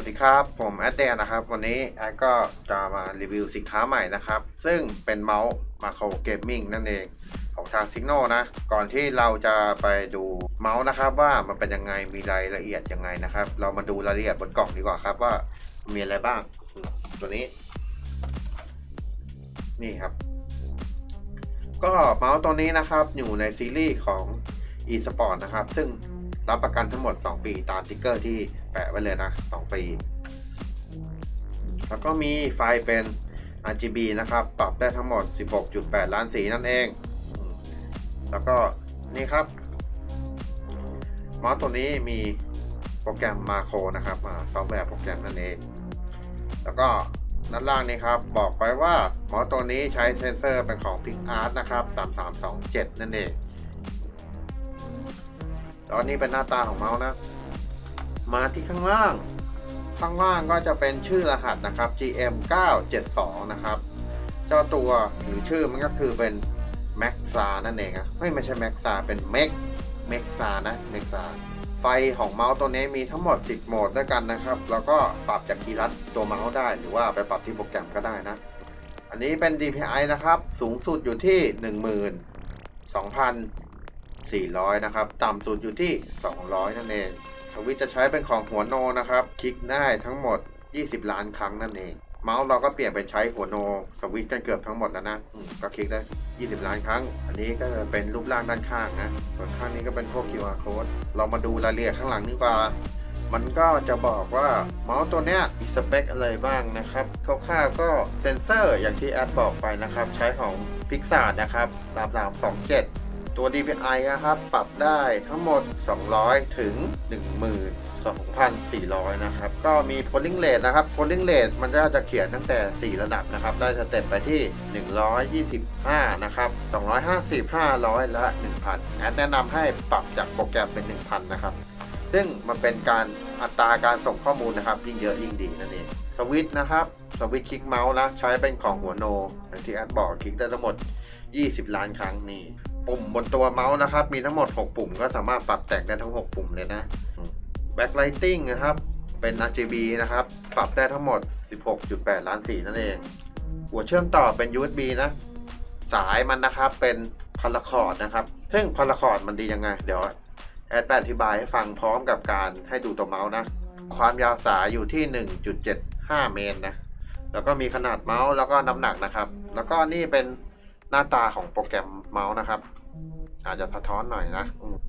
วัสดีครับ ผมแอดนนะครับ วันนี้แอดก็จะมารีวิวสินค้าใหม่นะครับ ซึ่งเป็นเมาส์มาโครเกมมิ่งนั่นเองของทางซิกโนนะ ก่อนที่เราจะไปดูเมาส์นะครับ ว่ามันเป็นยังไงมีรายละเอียดยังไงนะครับ เรามาดูรายละเอียดบนกล่องดีกว่าครับว่ามีอะไรบ้าง ตัวนี้ นี่ครับ ก็เมาส์ตัวนี้นะครับอยู่ในซีรีส์ของ e-sport นะครับ ซึ่ง รับประกันทั้งหมด 2 ปีตามติ๊กเกอร์ที่แปะไว้เลยนะ 2 ปี แล้วก็มีไฟเป็น RGB นะครับ ปรับได้ทั้งหมด 16.8 ล้านสีนั่นเอง แล้วก็นี่ครับเมาส์ตัวนี้มีโปรแกรมมาโครนะครับซอฟต์แวร์โปรแกรมนั่นเอง แล้วก็ด้านล่างนี้ครับ บอกไปว่าเมาส์ตัวนี้ใช้เซนเซอร์เป็นของ PixArt นะครับ 3327 นั่นเอง ตอนนี้เป็นหน้าตาของเมาส์นะ มาที่ข้างล่าง ข้างล่างก็จะเป็นชื่อรหัสนะครับ GM 972นะครับ เจ้าตัวหรือชื่อมันก็คือเป็น Maxa นั่นเองอะไม่ไม่ใช่ Maxa เป็น Max Maxa นะ Maxa ไฟของเมาส์ตัวนี้มีทั้งหมด 10 โหมดด้วยกันนะครับ แล้วก็ปรับจากคีย์ลัดตัวเมาส์ได้หรือว่าไปปรับที่โปรแกรมก็ได้นะ อันนี้เป็น DPI นะครับ สูงสุดอยู่ที่12,000 400 นะครับ ต่ำสุดอยู่ที่ 200 นั่นเองสวิตจะใช้เป็นของหัวโนนะครับ คลิกได้ทั้งหมด 20 ล้านครั้งนั่นเอง เมาส์เราก็เปลี่ยนเป็นใช้หัวโนสวิตกันเกือบทั้งหมดแล้วนะก็คลิกได้ 20 ล้านครั้ง อันนี้ก็จะเป็นรูปร่างด้านข้างนะ ส่วนข้างนี้ก็เป็นพวก QR code เรามาดูรายละเอียดข้างหลังดีกว่ามันก็จะบอกว่าเมาส์ตัวเนี้ยมีสเปคอะไรบ้างนะครับคร่าวๆก็เซนเซอร์อย่างที่แอดบอกไปนะครับ ใช้ของ Pixar นะครับ 3327 ตัว DPI นะครับ ปรับได้ทั้งหมด 200 ถึง 12,400 นะครับ ก็มี polling rate นะครับ polling rate มันก็จะเขียนตั้งแต่ 4 ระดับนะครับ ได้สเต็ปไปที่ 125 นะครับ 250 500 และ 1,000แอดแนะนำให้ปรับจากโปรแกรมเป็น 1,000 นะครับ ซึ่งมันเป็นการอัตราการส่งข้อมูลนะครับ ยิ่งเยอะยิ่งดีนั่นเองสวิตช์นะครับสวิตช์คลิกเมาส์นะ ใช้เป็นของหัวโนอย่างที่แอดบอกคลิกได้ทั้งหมด 20 ล้านครั้งนี่ ปุ่มบนตัวเมาส์นะครับ มีทั้งหมด 6 ปุ่มก็สามารถปรับแต่งได้ทั้ง 6 ปุ่มเลยนะ Backlighting นะครับ เป็น RGB นะครับ ปรับได้ทั้งหมด 16.8 ล้านสีนั่นเอง หัวเชื่อมต่อเป็น USB นะ สายมันนะครับเป็นพาราคอร์ดนะครับ ซึ่งพาราคอร์ดมันดียังไง เดี๋ยวแอดแปอธิบายให้ฟังพร้อมกับการให้ดูตัวเมาส์นะ ความยาวสายอยู่ที่ 1.75 เมตรนะ แล้วก็มีขนาดเมาส์แล้วก็น้ำหนักนะครับ แล้วก็นี่เป็นหน้าตาของโปรแกรมเมาส์นะครับ อาจจะสะท้อนหน่อยนะ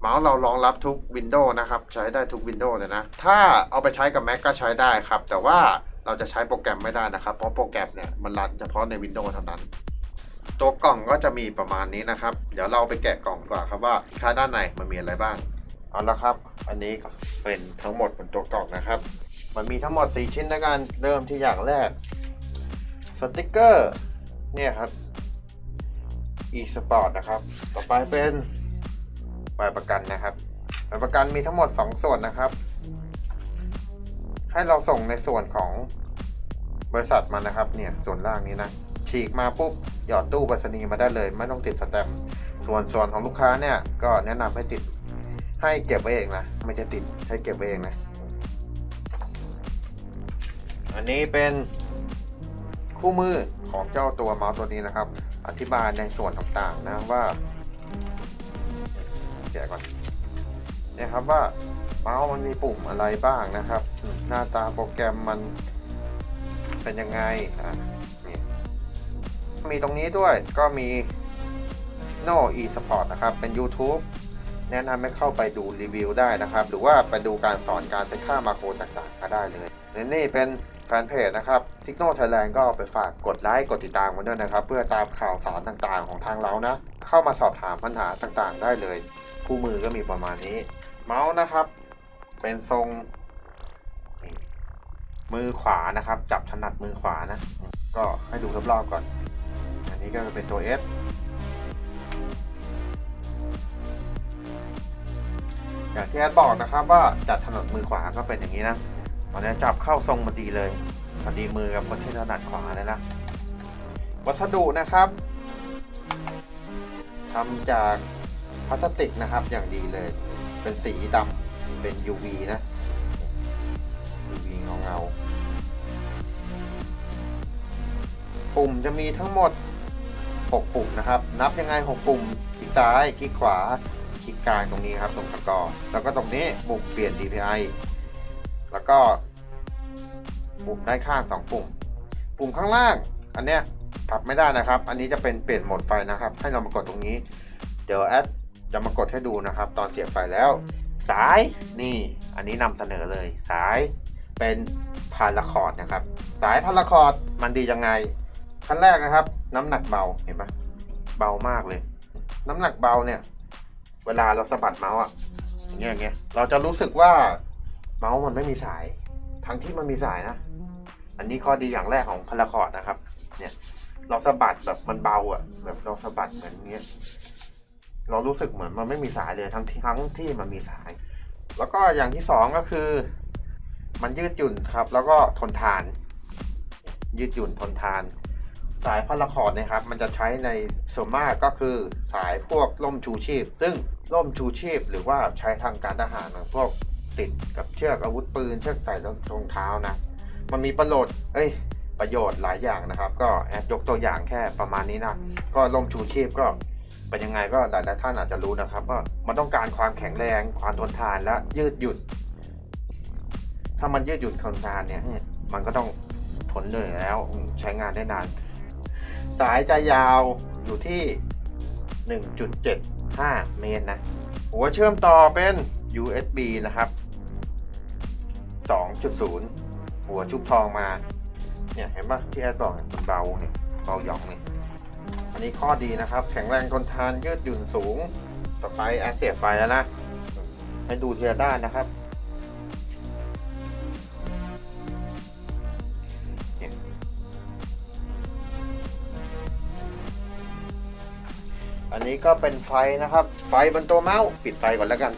เมาส์เรารองรับทุกวินโดว์นะครับ ใช้ได้ทุกวินโดว์เลยนะ ถ้าเอาไปใช้กับ Mac ก็ใช้ได้ครับ แต่ว่าเราจะใช้โปรแกรมไม่ได้นะครับ เพราะโปรแกรมเนี่ยมันรันเฉพาะในวินโดว์เท่านั้น ตัวกล่องก็จะมีประมาณนี้นะครับ เดี๋ยวเราไปแกะกล่องกว่าครับว่าสินค้าด้านในมันมีอะไรบ้าง เอาละครับ อันนี้เป็นทั้งหมดบนตัวกล่องนะครับ มันมีทั้งหมด 4 ชิ้นด้วยกัน เริ่มที่อย่างแรก สติกเกอร์ เนี่ยครับ e-sport นะครับ ต่อไปเป็นใบประกันนะครับใบประกันมีทั้งหมด 2 ส่วนนะครับ ให้เราส่งในส่วนของบริษัทมานะครับ เนี่ยส่วนล่างนี้นะฉีกมาปุ๊บหยอดตู้ไปรษณีย์มาได้เลย ไม่ต้องติดสแตมป์ส่วนส่วนของลูกค้าเนี่ย ก็แนะนำให้ติดให้เก็บไว้เองนะไม่ใช่ติดให้เก็บไว้เองนะ อันนี้เป็นคู่มือของเจ้าตัวเมาส์ตัวนี้นะครับ อธิบายในส่วนต่างๆนะว่าแกะก่อนนี่ยครับว่าเมาส์มันมีปุ่มอะไรบ้างนะครับ หน้าตาโปรแกรมมันเป็นยังไงอะนี่มีตรงนี้ด้วยก็มี No e-sport นะครับ เป็น YouTube แนะนำให้เข้าไปดูรีวิวได้นะครับ หรือว่าไปดูการสอนการใช้ค่ามาโครต่างๆก็ได้เลยและนี่เป็นแฟนเพจนะครับ Signal Thailand ก็ไปฝากกดไลค์กดติดตามกันด้วยนะครับ เพื่อตามข่าวสารต่างๆ ของทางเรานะ เข้ามาสอบถามปัญหาต่างๆ ได้เลย คู่มือก็มีประมาณนี้ เมาส์นะครับ เป็นทรง มือขวานะครับ จับถนัดมือขวานะ ก็ให้ดูรอบๆก่อน อันนี้ก็จะเป็นตัว S อย่างที่แอดบอกนะครับว่าจัดถนัดมือขวาก็เป็นอย่างนี้นะตอนนี้จับเข้าทรงมาดีเลย พอดีมือกับคนที่ถนัดขวาเลยนะ วัสดุนะครับทำจากพลาสติกนะครับอย่างดีเลย เป็นสีดำเป็น UV นะ UV เงาเงาปุ่มจะมีทั้งหมด 6 ปุ่มนะครับ นับยังไง 6 ปุ่มคลิกซ้ายคลิกขวาคลิกกลางตรงนี้ครับ ตรงสกอร์แล้วก็ตรงนี้ปุ่มเปลี่ยน DPI แล้วก็ ปุ่มด้านข้าง2ปุ่ม ปุ่มข้างล่าง อันเนี้ยปรับไม่ได้นะครับ อันนี้จะเป็นเปลี่ยนโหมดไฟนะครับ ให้เรามากดตรงนี้ เดี๋ยวแอดจะมากดให้ดูนะครับ ตอนเสียบไฟแล้ว สายนี่ อันนี้นำเสนอเลย สายเป็นพาราคอร์ดนะครับ สายพาราคอร์ดมันดียังไงขั้นแรกนะครับ น้ำหนักเบาเห็นปะเบามากเลย น้ำหนักเบาเนี่ย เวลาเราสะบัดเมาส์อะอย่างเงี้ยอย่างเงี้ยเราจะรู้สึกว่าเมาส์มันไม่มีสาย ทั้งที่มันมีสายนะ อันนี้ข้อดีอย่างแรกของพาราคอร์ดนะครับ เนี่ยเราสะบัดแบบมันเบาอะแบบเราสะบัดเหมือนเงี้ย เรารู้สึกเหมือนมันไม่มีสายเลยทั้งที่ทั้งที่มันมีสาย แล้วก็อย่างที่สองก็คือ มันยืดหยุ่นครับ แล้วก็ทนทาน ยืดหยุ่นทนทาน สายพาราคอร์ดนะครับ มันจะใช้ในส่วนมากก็คือสายพวกร่มชูชีพ ซึ่งร่มชูชีพ หรือว่าใช้ทางการทหารพวก ติดกับเชือกอาวุธปืน เชือกใส่รองเท้านะ มันมีประโยชน์เอ้ย ประโยชน์หลายอย่างนะครับ ก็แอดยกตัวอย่างแค่ประมาณนี้นะ ก็ร่มชูชีพก็เป็นยังไงก็หลายๆท่านอาจจะรู้นะครับว่ามันต้องการความแข็งแรง ความทนทานและยืดหยุ่น ถ้ามันยืดหยุ่นทนทานเนี่ย มันก็ต้องทนเลยแล้วใช้งานได้นาน สายจะยาวอยู่ที่ 1.75 เมตรนะ หัวเชื่อมต่อเป็น USB นะครับ 2.0 หัวชุบทองมา เนี่ยเห็นปะที่แอดบอกมันเบาเนี่ยเบาหยองเนี่ยอันนี้ข้อดีนะครับ แข็งแรงทนทานยืดหยุ่นสูง ต่อไปแอดเสียบไฟแล้วนะ ให้ดูทีละด้านนะครับอันนี้ก็เป็นไฟนะครับ ไฟบนตัวเมาส์ปิดไฟก่อนแล้วกัน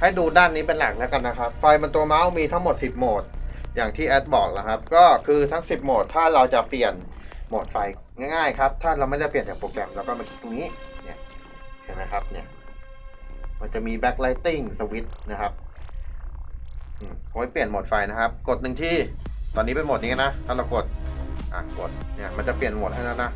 ให้ดูด้านนี้เป็นหลักแล้วกันนะครับ ไฟบนตัวเมาส์มีทั้งหมด 10 โหมด อย่างที่แอดบอกแล้วครับ ก็คือทั้ง 10 โหมด ถ้าเราจะเปลี่ยนโหมดไฟง่ายๆครับ ถ้าเราไม่ได้เปลี่ยนจากโปรแกรมเราก็มาคลิกตรงนี้ เนี่ย เห็นไหมครับ เนี่ย มันจะมี backlighting switch นะครับอืมเอาไว้เปลี่ยนโหมดไฟนะครับ กดหนึ่งที่ ตอนนี้เป็นโหมดนี้นะ ถ้าเรากด อะ กด เนี่ย มันจะเปลี่ยนโหมดให้แล้วนะ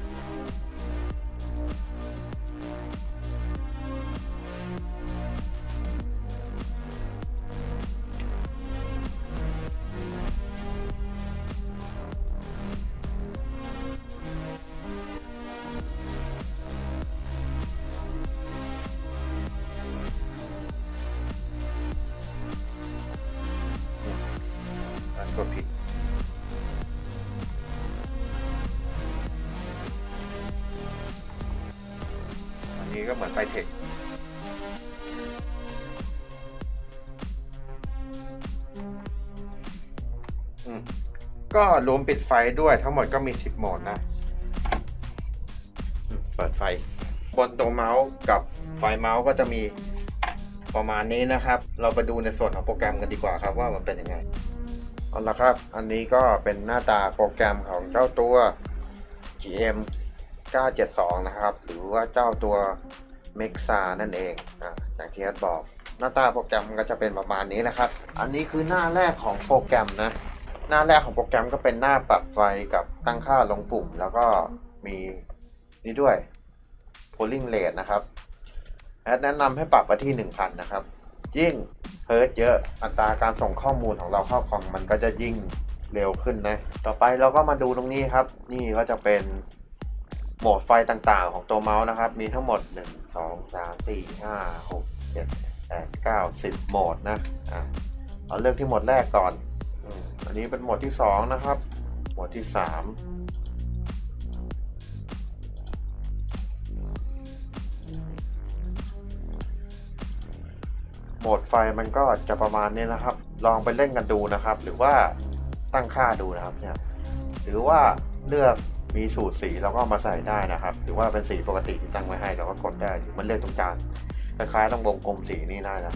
นี้ก็เหมือนไฟเทคอืมก็รวมปิดไฟด้วยทั้งหมดก็มี 10 โหมดนะ เปิดไฟ บนตัวเมาส์กับไฟเมาส์ก็จะมีประมาณนี้นะครับ เราไปดูในส่วนของโปรแกรมกันดีกว่าครับว่ามันเป็นยังไง เอาละครับ อันนี้ก็เป็นหน้าตาโปรแกรมของเจ้าตัว GM 972 นะครับ หรือว่าเจ้าตัว Mexa นั่นเองอะอย่างที่แอดบอก หน้าตาโปรแกรมก็จะเป็นประมาณนี้นะครับ อันนี้คือหน้าแรกของโปรแกรมนะ หน้าแรกของโปรแกรมก็เป็นหน้าปรับไฟกับตั้งค่าลงปุ่ม แล้วก็มีนี่ด้วย polling rate นะครับ แอดแนะนำให้ปรับไปที่ 1000 นะครับ ยิ่งเฮิร์ตเยอะอัตราการส่งข้อมูลของเราเข้าคอมมันก็จะยิ่งเร็วขึ้นนะ ต่อไปเราก็มาดูตรงนี้ครับ นี่ก็จะเป็น หมดไฟต่างๆ ของตัวเมาส์นะครับ มีทั้งหมด 1 2 3 4 5 6 7 8 9 10 โหมดนะอะเอาเลือกที่โหมดแรกก่อนอันนี้เป็นโหมดที่ 2 นะครับ โหมดที่ 3 โหมดไฟมันก็จะประมาณนี้นะครับ ลองไปเล่นกันดูนะครับ หรือว่าตั้งค่าดูนะครับเนี่ย หรือว่าเลือก มีสูตรสีเราก็ามาใส่ได้นะครับ หรือว่าเป็นสีปกติที่ตั้งไว้ให้เราก็กดได้หรือมันเลือกตรงกลางคล้ายๆต้องวงกลมสีนี้ได้นะ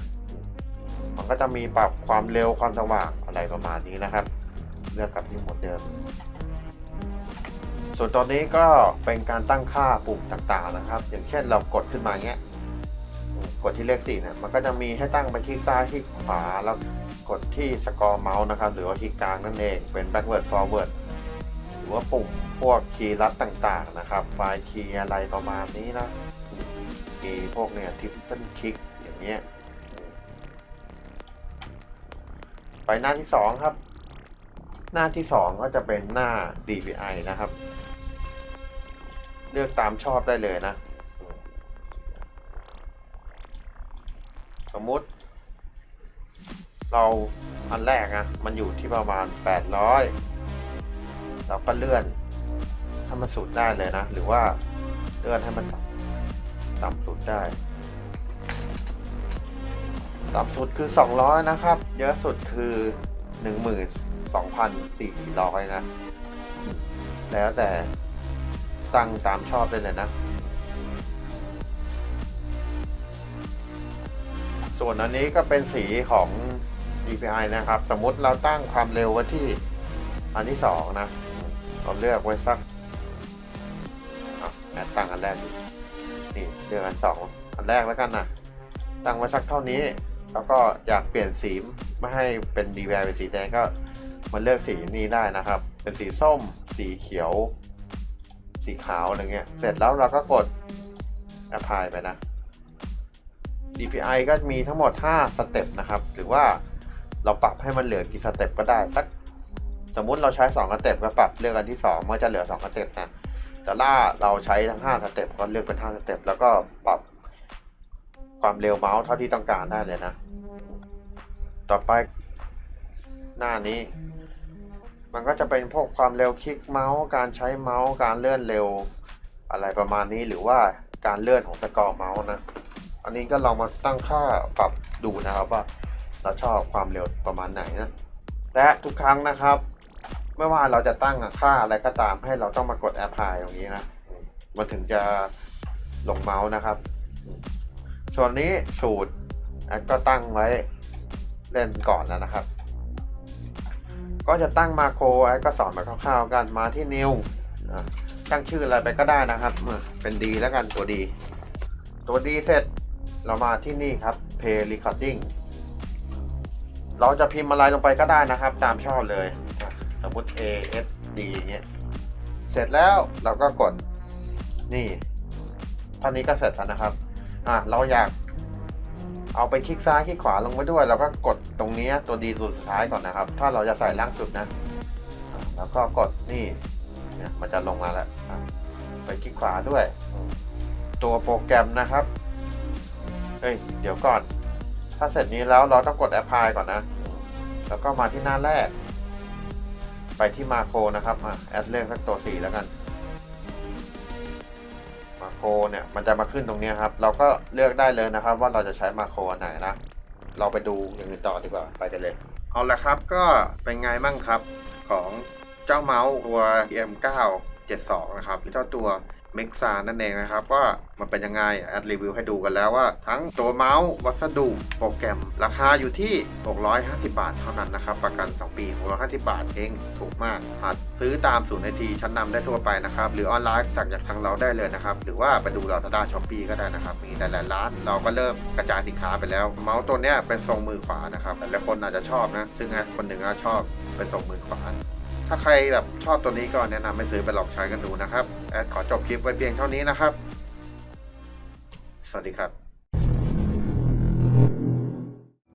มันก็จะมีปรับความเร็วความสว่างอะไรประมาณนี้นะครับ เลือกกลับที่หมดเดิม ส่วนตอนนี้ก็เป็นการตั้งค่าปุ่มต่างๆนะครับ อย่างเช่นเรากดขึ้นมาเงี้ยกดที่เลขสี่เนี่ยมันก็จะมีให้ตั้งไปที่ซ้ายที่ขวาแล้วกดที่สกอร์เมาส์นะครับ หรือว่าที่กลางนั่นเองเป็น backward forward รือว่าปุ่มพวกคีย์ลัดต่างๆนะครับ ไฟล์คีย์อะไรประมาณนี้นะมีย์พวกเนี่ยทิปเปิลคลิกอย่างเงี้ยไปหน้าที่สองครับ หน้าที่สองก็จะเป็นหน้า DPI นะครับ เลือกตามชอบได้เลยนะ สมมุติ เราอันแรกนะมันอยู่ที่ประมาณ 800 เราก็เลื่อนให้มันสุดได้เลยนะ หรือว่าเลื่อนให้มันต่ำต่ำสุดได้ต่ำสุดคือ 200 นะครับ เยอะสุดคือ 12,400 นะ แล้วแต่ตั้งตามชอบได้เลยนะ ส่วนอันนี้ก็เป็นสีของ DPI นะครับ สมมุติเราตั้งความเร็วไว้ที่อันที่สองนะ เราเลือกไว้สักอะแอบตั้งอันแรกดินี่เลือกอันสองอันแรกแล้วกันนะตั้งไว้สักเท่านี้ แล้วก็อยากเปลี่ยนสีไม่ให้เป็น DPI เป็นสีแดงก็มาเลือกสีนี้ได้นะครับ เป็นสีส้ม สีเขียว สีขาวอะไรเงี้ย เสร็จแล้วเราก็กด apply ไปนะ DPI ก็มีทั้งหมด 5 สเต็ปนะครับ หรือว่าเราปรับให้มันเหลือกี่สเต็ปก็ได้ สัก สมมุติเราใช้2สเต็ปก็ปรับเลือกอันที่2มันจะเหลือ2สเต็ปนะแต่ล่าเราใช้ทั้ง5สเต็ปก็เลือกเป็น5สเต็ปแล้วก็ปรับความเร็วเมาส์เท่าที่ต้องการได้เลยนะ ต่อไปหน้านี้ มันก็จะเป็นพวกความเร็วคลิกเมาส์การใช้เมาส์การเลื่อนเร็วอะไรประมาณนี้หรือว่าการเลื่อนของสกอร์เมาส์นะ อันนี้ก็ลองมาตั้งค่าปรับดูนะครับว่าเราชอบความเร็วประมาณไหนนะ และทุกครั้งนะครับ ไม่ว่าเราจะตั้งค่าอะไรก็ตามให้เราต้องมากดแอปพลายตรงนี้นะ มันถึงจะลงเมาส์นะครับ ส่วนนี้สูตรก็ตั้งไว้เล่นก่อนแล้วนะครับ ก็จะตั้งมาโครแอดก็สอนมาคร่าวๆกันมาที่ new อะตั้งชื่ออะไรไปก็ได้นะครับ เป็นดีแล้วกันตัวดี ตัวดีเสร็จเรามาที่นี่ครับ Play Recording เราจะพิมพ์อะไรลงไปก็ได้นะครับ ตามชอบเลย สมมติ A S D เงี้ย เสร็จแล้วเราก็กดนี่ท่านี้ก็เสร็จแล้วนะครับ อะเราอยากเอาไปคลิกซ้ายคลิกขวาลงไปด้วย เราก็กดตรงนี้ตัวดีตัวสุดท้ายก่อนนะครับ ถ้าเราจะใส่ล่างสุดนะอะแล้วก็กดนี่เนี่ยมันจะลงมาแล้วไปคลิกขวาด้วย ตัวโปรแกรมนะครับเฮ้ย เดี๋ยวก่อน ถ้าเสร็จนี้แล้วเราต้องกด apply ก่อนนะ แล้วก็มาที่หน้าแรก ไปที่มาโครนะครับอะแอดเลขสักตัวสีแล้วกัน มาโครเนี่ยมันจะมาขึ้นตรงนี้ครับ เราก็เลือกได้เลยนะครับ ว่าเราจะใช้มาโครอันไหนนะ เราไปดูอย่างอื่นต่อดีกว่าไปกันเลย เอาละครับก็เป็นไงบ้างครับของเจ้าเมาส์ตัว M972 นะครับเจ้าตัว เม็กซานั่นเองนะครับ ว่ามันเป็นยังไงแอดรีวิวให้ดูกันแล้วว่า ทั้งตัวเมาส์วัสดุโปรแกรม ราคาอยู่ที่ 650 บาทเท่านั้นนะครับ ประกัน 2 ปี 650 บาทเองถูกมากหาซื้อตามศูนย์ไอทีชั้นนำได้ทั่วไปนะครับ หรือออนไลน์สั่งจากทางเราได้เลยนะครับ หรือว่าไปดูเราทางด้านช้อปปีก็ได้นะครับ มีหลายร้านเราก็เริ่มกระจายสินค้าไปแล้ว เมาส์ตัวเนี้ยเป็นทรงมือขวานะครับแต่ละคนอาจจะชอบนะซึ่งแอดคนหนึ่งก็ชอบเป็นทรงมือขวา ถ้าใครแบบชอบตัวนี้ก็แนะนำไปซื้อไปลองใช้กันดูนะครับ แอดขอจบคลิปไว้เพียงเท่านี้นะครับ สวัสดีครับ